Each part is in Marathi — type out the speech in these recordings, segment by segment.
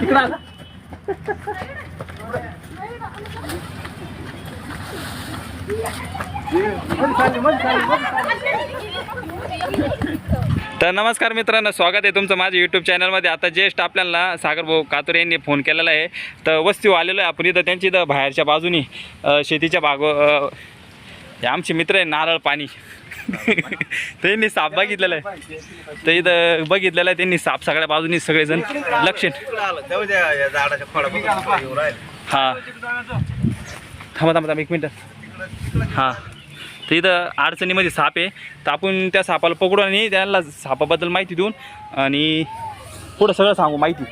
तिकडं आला. तर नमस्कार मित्रांनो स्वागत आहे तुमचं माझ्या यूट्यूब चॅनलमध्ये आता ज्येष्ठ आपल्याला सागरभाऊ कातुरे यांनी फोन केलेला आहे. तर वस्तीवर हो आलेलो आहे आपण इथं त्यांची इथं बाहेरच्या बाजूनी अ, शेतीच्या बागो अ, हे आमचे मित्र आहे नारळ पाणी. त्यांनी साप बघितलेला आहे. तर इथं बघितलेलं आहे त्यांनी साप सगळ्या बाजूनी सगळेजण लक्ष हां. थांबा थांबा थांबा एक मिनटं. हां. तर इथं अडचणीमध्ये साप आहे. तर आपण त्या सापाला पकडू आणि त्यांना सापाबद्दल माहिती देऊन आणि पुढं सगळं सांगू माहिती.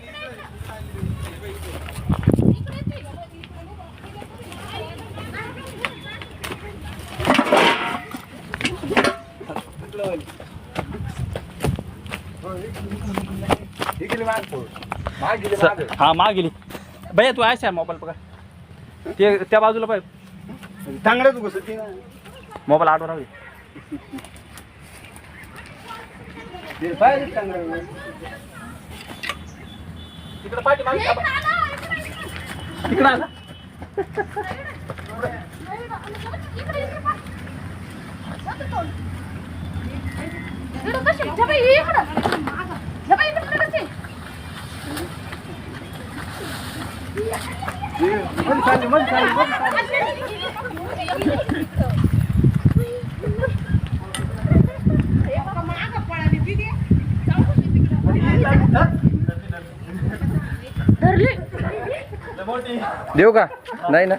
स- हा माग गेली भैया तू आहेस मोबाईल पकड. ते त्या बाजूला पाहिजे चांगलं तू कसं मोबाईल आठवर राहू दे. तिकडं पाठी मागे थांबा. तिकडं आला. देऊ का? नाही ना.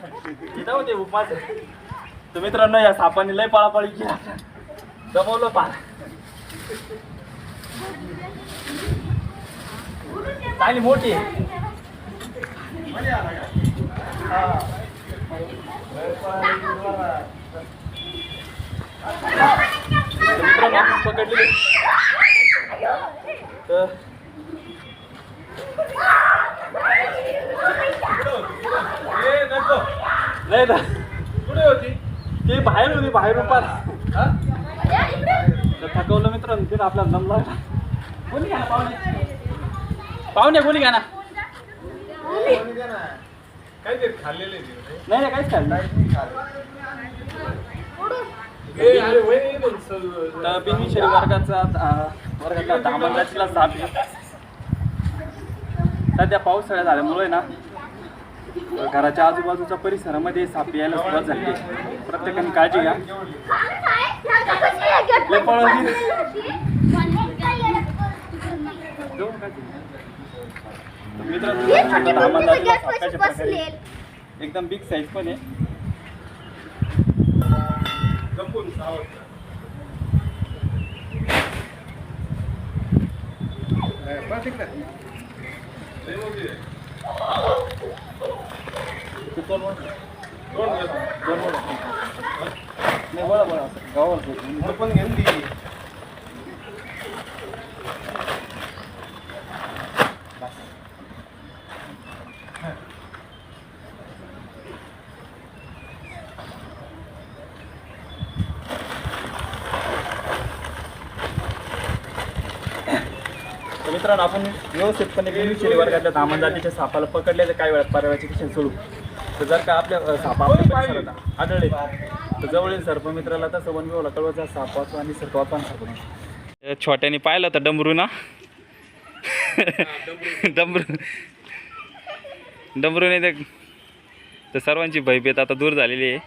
इथं होते उपमाचे. मित्रांनो या सापाने लय पळापळी केला. जमवलं पाला चांगली मोठी तर नाही ना कुठे होती? ती बाहेर होती बाहेरून पार तर थकवलं मित्रांनो तिने आपला लागला कोणी घ्या पाहुणे? पाहुणे कोणी घ्या ना? काहीतरी खाल्लेले नाही नाही काहीच खाल्लं बिनविषयी वर्गाचा वर्गाचा दामदाचीला साप सध्या पावसाळ्या झाल्यामुळे ना घराच्या आजूबाजूच्या परिसरामध्ये साप यायला सुरुवात झाली. प्रत्येकाने काळजी घ्या. एकदम बिग साईज पण आहे. दोन दोन नाही. पण घेऊन तर मित्रांनो आपण व्यवस्थितपणे बेनिफिशियरी वर्गातल्या धामण जातीच्या सापाला पकडले तर काही वेळात परवाची दिशेने सोडू. तर जर का आपल्या अ, साप आपल्या परिसरात आढळले तर जवळील सर्पमित्राला तसं वन विभागाला कळवायचा साप वाचवा आणि सर्प वाचवा आणि सर्प वाचवा. छोट्याने पाहिलं तर डमरू ना? डमरू. डमरूने ते तर सर्वांची भयभीत आता दूर झालेली आहे.